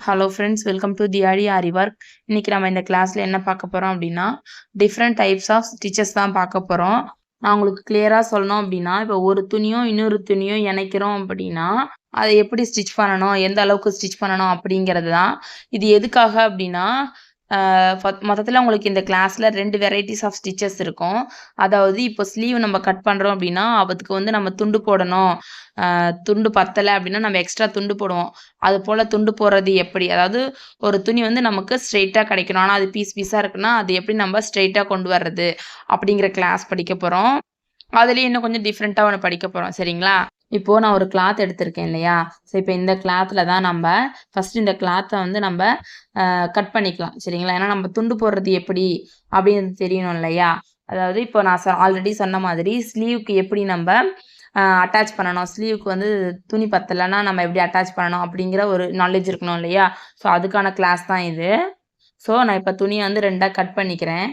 Hello friends welcome to Thiyadi aari work இன்னைக்கு நம்ம இந்த கிளாஸில் என்ன பார்க்க போகிறோம் அப்படின்னா டிஃப்ரெண்ட் டைப்ஸ் ஆஃப் ஸ்டிச்சஸ் தான் பார்க்க போகிறோம் நான் உங்களுக்கு கிளியராக சொல்லணும் அப்படின்னா இப்போ ஒரு துணியும் இன்னொரு துணியும் இணைக்கிறோம் அப்படின்னா அதை எப்படி ஸ்டிச் பண்ணணும் எந்த அளவுக்கு ஸ்டிச் பண்ணணும் அப்படிங்கிறது தான் இது எதுக்காக அப்படின்னா மொத்தத்தில் உங்களுக்கு இந்த கிளாஸில் ரெண்டு வெரைட்டிஸ் ஆஃப் ஸ்டிச்சஸ் இருக்கும். அதாவது இப்போ ஸ்லீவ் நம்ம கட் பண்ணுறோம் அப்படின்னா அதுக்கு வந்து நம்ம துண்டு போடணும். துண்டு பத்தலை அப்படின்னா நம்ம எக்ஸ்ட்ரா துண்டு போடுவோம். அது போல் துண்டு போடுறது எப்படி? அதாவது ஒரு துணி வந்து நமக்கு ஸ்ட்ரெயிட்டாக கிடைக்கணும். ஆனால் அது பீஸ் பீஸாக இருக்குன்னா அது எப்படி நம்ம ஸ்ட்ரெயிட்டாக கொண்டு வர்றது அப்படிங்கிற கிளாஸ் படிக்க போகிறோம் அதுலேயும் இன்னும் கொஞ்சம் டிஃப்ரெண்ட்டாக ஒன்று படிக்க போகிறோம் சரிங்களா? இப்போது நான் ஒரு கிளாத் எடுத்திருக்கேன் இல்லையா? ஸோ இப்போ இந்த கிளாத்தில் தான் நம்ம ஃபஸ்ட் இந்த கிளாத்தை வந்து நம்ம கட் பண்ணிக்கலாம் சரிங்களா? ஏன்னா நம்ம துண்டு போடுறது எப்படி அப்படின்னு தெரியணும் இல்லையா? அதாவது இப்போ நான் ஆல்ரெடி சொன்ன மாதிரி ஸ்லீவுக்கு எப்படி நம்ம அட்டாச் பண்ணணும்? ஸ்லீவுக்கு வந்து துணி பத்தலைன்னா நம்ம எப்படி அட்டாச் பண்ணணும்? அப்படிங்கிற ஒரு நாலேஜ் இருக்கணும் இல்லையா? ஸோ அதுக்கான கிளாஸ் தான் இது. ஸோ நான் இப்போ துணியை வந்து ரெண்டாக கட் பண்ணிக்கிறேன்.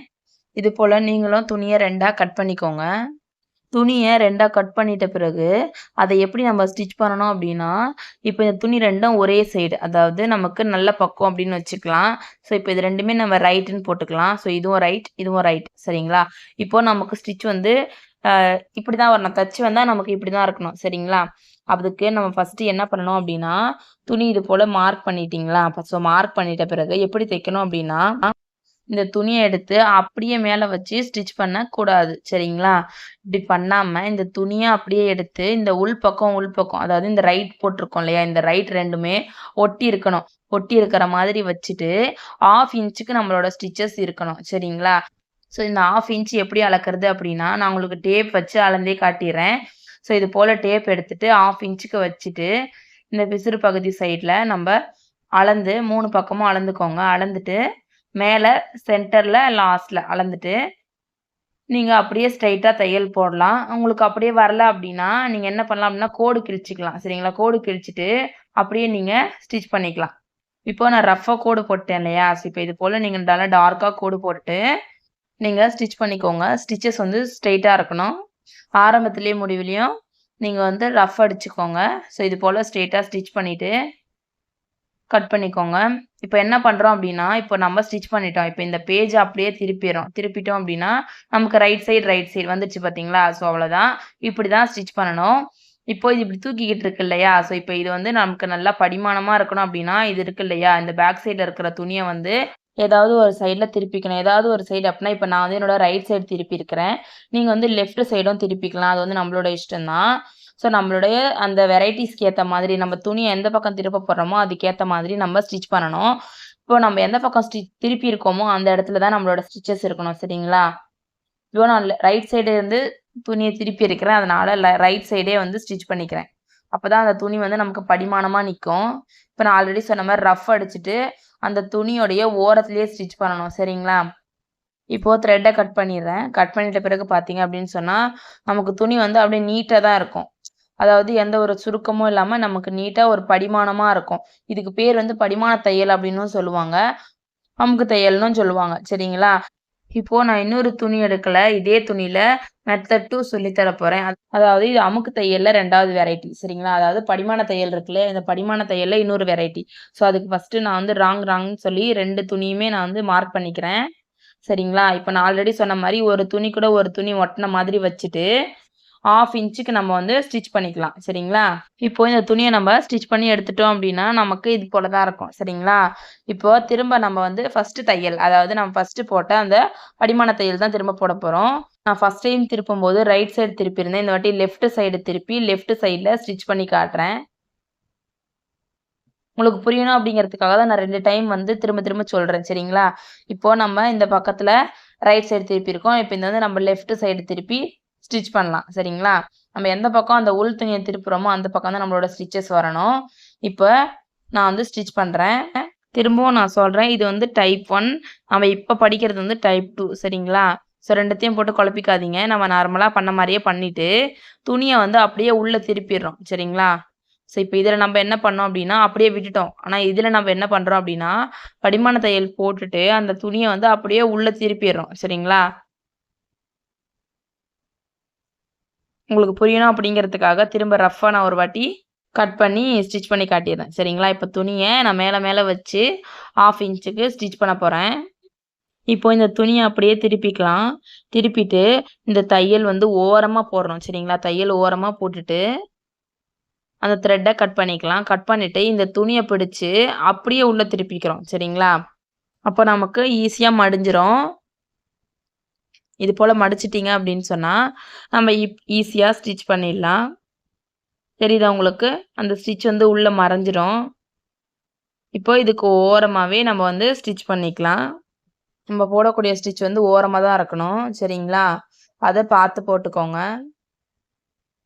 இது போல் நீங்களும் துணியை ரெண்டாக கட் பண்ணிக்கோங்க. துணியை ரெண்டாக கட் பண்ணிட்ட பிறகு அதை எப்படி நம்ம ஸ்டிச் பண்ணணும் அப்படின்னா இப்போ இந்த துணி ரெண்டும் ஒரே சைடு அதாவது நமக்கு நல்ல பக்கம் அப்படின்னு வச்சுக்கலாம். ஸோ இப்போ இது ரெண்டுமே நம்ம ரைட்டுன்னு போட்டுக்கலாம். ஸோ இதுவும் ரைட் இதுவும் ரைட் சரிங்களா? இப்போ நமக்கு ஸ்டிச் வந்து இப்படி தான் வரணும். தச்சு வந்தால் நமக்கு இப்படி தான் இருக்கணும். சரிங்களா? அதுக்கு நம்ம ஃபஸ்ட்டு என்ன பண்ணணும் அப்படின்னா துணி இது போல் மார்க் பண்ணிட்டீங்களா? ஸோ மார்க் பண்ணிட்ட பிறகு எப்படி தைக்கணும் அப்படின்னா இந்த துணியை எடுத்து அப்படியே மேலே வச்சு ஸ்டிச் பண்ணக்கூடாது சரிங்களா? இப்படி பண்ணாமல் இந்த துணியை அப்படியே எடுத்து இந்த உள் பக்கம் உள் பக்கம் அதாவது இந்த ரைட் போட்டிருக்கோம் இல்லையா? இந்த ரைட் ரெண்டுமே ஒட்டி இருக்கணும். ஒட்டி இருக்கிற மாதிரி வச்சுட்டு ஆஃப் இன்ச்சுக்கு நம்மளோட ஸ்டிச்சஸ் இருக்கணும் சரிங்களா? ஸோ இந்த ஆஃப் இன்ச் எப்படி அளக்குறது அப்படின்னா நான் உங்களுக்கு டேப் வச்சு அளந்தே காட்டிடுறேன். ஸோ இது போல் டேப் எடுத்துட்டு ஆஃப் இன்ச்சுக்கு வச்சுட்டு இந்த பிசுறு பகுதி சைடில் நம்ம அளந்து மூணு பக்கமும் அளந்துக்கோங்க. அளந்துட்டு மேலே சென்டரில் லாஸ்ட்டில் அளந்துட்டு நீங்கள் அப்படியே ஸ்ட்ரைட்டாக தையல் போடலாம். உங்களுக்கு அப்படியே வரல அப்படின்னா நீங்கள் என்ன பண்ணலாம் அப்படின்னா கோடு கிழிச்சிக்கலாம். சரிங்களா? கோடு கிழிச்சிட்டு அப்படியே நீங்கள் ஸ்டிச் பண்ணிக்கலாம். இப்போ நான் ரஃப்பாக கோடு போட்டேன் இல்லையா? ஸோ இப்போ இது போல் நீங்கள் நல்லா டார்க்காக கோடு போட்டு நீங்கள் ஸ்டிச் பண்ணிக்கோங்க. ஸ்டிச்சஸ் வந்து ஸ்ட்ரெயிட்டாக இருக்கணும். ஆரம்பத்துலேயும் முடிவுலையும் நீங்கள் வந்து ரஃப் அடிச்சுக்கோங்க. ஸோ இது போல் ஸ்ட்ரெயிட்டாக ஸ்டிச் பண்ணிவிட்டு கட் பண்ணிக்கோங்க. இப்போ என்ன பண்ணுறோம் அப்படின்னா இப்போ நம்ம ஸ்டிச் பண்ணிட்டோம். இப்போ இந்த பேஜ் அப்படியே திருப்பிடுறோம். திருப்பிட்டோம் அப்படின்னா நமக்கு ரைட் சைடு ரைட் சைடு வந்துச்சு பார்த்தீங்களா ஸோ அவ்வளோதான் இப்படி தான் ஸ்டிச் பண்ணணும். இப்போ இது இப்படி தூக்கிக்கிட்டு இருக்கு இல்லையா? ஸோ இப்போ இது வந்து நமக்கு நல்லா படிமானமாக இருக்கணும் அப்படின்னா இது இருக்கு இல்லையா? இந்த பேக் சைடில் இருக்கிற துணியை வந்து ஏதாவது ஒரு சைடில் திருப்பிக்கணும். ஏதாவது ஒரு சைடு அப்படின்னா இப்போ நான் வந்து என்னோட ரைட் சைடு திருப்பியிருக்கிறேன். நீங்கள் வந்து லெஃப்ட் சைடும் திருப்பிக்கலாம். அது வந்து நம்மளோட இஷ்டம் தான் ஸோ நம்மளுடைய அந்த வெரைட்டிஸ்க்கு ஏற்ற மாதிரி நம்ம துணியை எந்த பக்கம் திருப்ப போடுறோமோ அதுக்கேற்ற மாதிரி நம்ம ஸ்டிச் பண்ணணும். இப்போ நம்ம எந்த பக்கம் ஸ்டிச் திருப்பி இருக்கோமோ அந்த இடத்துல தான் நம்மளோட ஸ்டிச்சஸ் இருக்கணும் சரிங்களா? இப்போ நான் ரைட் சைடு இருந்து துணியை திருப்பி இருக்கிறேன். அதனால ரைட் சைடே வந்து ஸ்டிச் பண்ணிக்கிறேன். அப்போ தான் அந்த துணி வந்து நமக்கு படிமானமாக நிற்கும் இப்போ நான் ஆல்ரெடி சொன்ன மாதிரி ரஃப் அடிச்சுட்டு அந்த துணியோடைய ஓரத்துலேயே ஸ்டிச் பண்ணணும் சரிங்களா? இப்போது த்ரெட்டை கட் பண்ணிடுறேன். கட் பண்ணிட்ட பிறகு பார்த்தீங்க அப்படின்னு சொன்னால் நமக்கு துணி வந்து அப்படியே நீட்டாக தான் இருக்கும். அதாவது எந்த ஒரு சுருக்கமும் இல்லாமல் நமக்கு நீட்டாக ஒரு படிமானமாக இருக்கும். இதுக்கு பேர் வந்து படிமான தையல் அப்படின்னு சொல்லுவாங்க. அமுக்கு தையல்னு சொல்லுவாங்க. சரிங்களா? இப்போ நான் இன்னொரு துணி எடுக்கல. இதே துணியில மெத்தட் டூ சொல்லித்தர போறேன். அதாவது இது அமுக்கு தையல்ல ரெண்டாவது வெரைட்டி சரிங்களா? அதாவது படிமான தையல் இருக்குல்ல இந்த படிமான தையல்ல இன்னொரு வெரைட்டி ஸோ அதுக்கு ஃபர்ஸ்ட் நான் வந்து ராங் ராங்னு சொல்லி ரெண்டு துணியுமே நான் வந்து மார்க் பண்ணிக்கிறேன். சரிங்களா? இப்போ நான் ஆல்ரெடி சொன்ன மாதிரி ஒரு துணி கூட ஒரு துணி ஒட்டின மாதிரி வச்சுட்டு ஆஃப் இன்ச்சுக்கு நம்ம வந்து ஸ்டிச் பண்ணிக்கலாம் சரிங்களா? இப்போ இந்த துணியை நம்ம ஸ்டிச் பண்ணி எடுத்துட்டோம் அப்படின்னா நமக்கு இது போல தான் இருக்கும் சரிங்களா? இப்போ திரும்ப நம்ம வந்து ஃபர்ஸ்ட் தையல் அதாவது நம்ம ஃபர்ஸ்ட் போட்ட அந்த படிமான தையல் தான் திரும்ப போட போகிறோம் நான் ஃபர்ஸ்ட் டைம் திருப்பும் போது ரைட் சைடு திருப்பியிருந்தேன். இந்த வாட்டி லெஃப்ட் சைடு திருப்பி லெஃப்ட் சைடில் ஸ்டிச் பண்ணி காட்டுறேன். உங்களுக்கு புரியணும் அப்படிங்கிறதுக்காக தான் நான் ரெண்டு டைம் வந்து திரும்ப திரும்ப சொல்கிறேன் சரிங்களா? இப்போ நம்ம இந்த பக்கத்தில் ரைட் சைடு திருப்பி இருக்கோம். இப்போ இந்த வந்து நம்ம லெஃப்ட் சைடு திருப்பி ஸ்டிச் பண்ணலாம் சரிங்களா? நம்ம எந்த பக்கம் அந்த உள் துணியை திருப்புறோமோ அந்த பக்கம் தான் நம்மளோட ஸ்டிச்சஸ் வரணும். இப்போ நான் வந்து ஸ்டிச் பண்ணுறேன் திரும்பவும் நான் சொல்கிறேன் இது வந்து டைப் ஒன் நம்ம இப்போ படிக்கிறது வந்து டைப் டூ சரிங்களா? ஸோ ரெண்டுத்தையும் போட்டு குழப்பிக்காதீங்க. நம்ம நார்மலாக பண்ண மாதிரியே பண்ணிவிட்டு துணியை வந்து அப்படியே உள்ளே திருப்பிடுறோம் சரிங்களா? ஸோ இப்போ இதில் நம்ம என்ன பண்ணோம் அப்படின்னா அப்படியே விட்டுட்டோம். ஆனால் இதில் நம்ம என்ன பண்ணுறோம் அப்படின்னா படிமான தையல் போட்டுட்டு அந்த துணியை வந்து அப்படியே உள்ளே திருப்பிடுறோம் சரிங்களா? உங்களுக்கு புரியணும் அப்படிங்கிறதுக்காக திரும்ப ரஃப்பாக நான் ஒரு வாட்டி கட் பண்ணி ஸ்டிச் பண்ணி காட்டிடுறேன். சரிங்களா? இப்போ துணியை நான் மேலே மேலே வச்சு ஆஃப் இன்ச்சுக்கு ஸ்டிச் பண்ண போகிறேன் இப்போ இந்த துணியை அப்படியே திருப்பிக்கலாம். திருப்பிட்டு இந்த தையல் வந்து ஓரமாக போடுறோம் சரிங்களா? தையல் ஓரமாக போட்டுட்டு அந்த த்ரெட்டை கட் பண்ணிக்கலாம். கட் பண்ணிவிட்டு இந்த துணியை பிடிச்சி அப்படியே உள்ளே திருப்பிக்கிறோம். சரிங்களா? அப்போ நமக்கு ஈஸியாக மடிஞ்சிரும். இது போல் மடிச்சிட்டிங்க அப்படின்னு சொன்னால் நம்ம ஈஸியாக ஸ்டிச் பண்ணிடலாம். தெரியுதா உங்களுக்கு? அந்த ஸ்டிச் வந்து உள்ளே மறைஞ்சிரும். இப்போ இதுக்கு ஓரமாகவே நம்ம வந்து ஸ்டிச் பண்ணிக்கலாம். நம்ம போடக்கூடிய ஸ்டிச் வந்து ஓரமாக தான் இருக்கணும். சரிங்களா? அதை பார்த்து போட்டுக்கோங்க.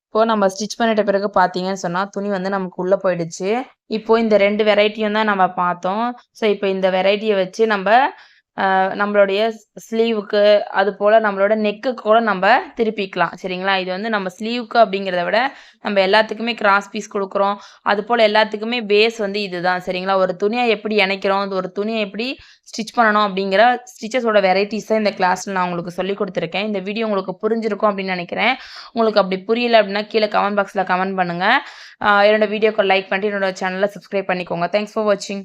இப்போது நம்ம ஸ்டிச் பண்ணிட்ட பிறகு பார்த்தீங்கன்னு சொன்னால் துணி வந்து நமக்கு உள்ளே போயிடுச்சு. இப்போது இந்த ரெண்டு வெரைட்டியும் தான் நம்ம பார்த்தோம். ஸோ இப்போ இந்த வெரைட்டியை வச்சு நம்ம நம்மளுடைய ஸ்லீவுக்கு அது போல் நம்மளோட நெக்கு கூட நம்ம திருப்பிக்கலாம் சரிங்களா? இது வந்து நம்ம ஸ்லீவுக்கு அப்படிங்கிறத விட நம்ம எல்லாத்துக்குமே கிராஸ் பீஸ் கொடுக்குறோம். அது போல் எல்லாத்துக்குமே பேஸ் வந்து இதுதான் சரிங்களா? ஒரு துணியை எப்படி இணைக்கிறோம் ஒரு துணியை எப்படி ஸ்டிச் பண்ணணும் அப்படிங்கிற ஸ்டிச்சஸோட வெரைட்டிஸை இந்த கிளாஸில் நான் உங்களுக்கு சொல்லி கொடுத்துருக்கேன். இந்த வீடியோ உங்களுக்கு புரிஞ்சிருக்கும் அப்படின்னு நினைக்கிறேன். உங்களுக்கு அப்படி புரியல அப்படின்னா கீழே கமெண்ட் பாக்ஸில் கமெண்ட் பண்ணுங்கள் என்னோடய வீடியோக்கு லைக் பண்ணிட்டு என்னோட சேனலை சப்ஸ்கிரைப் பண்ணிக்கோங்க. தேங்க்ஸ் ஃபார் வாட்சிங்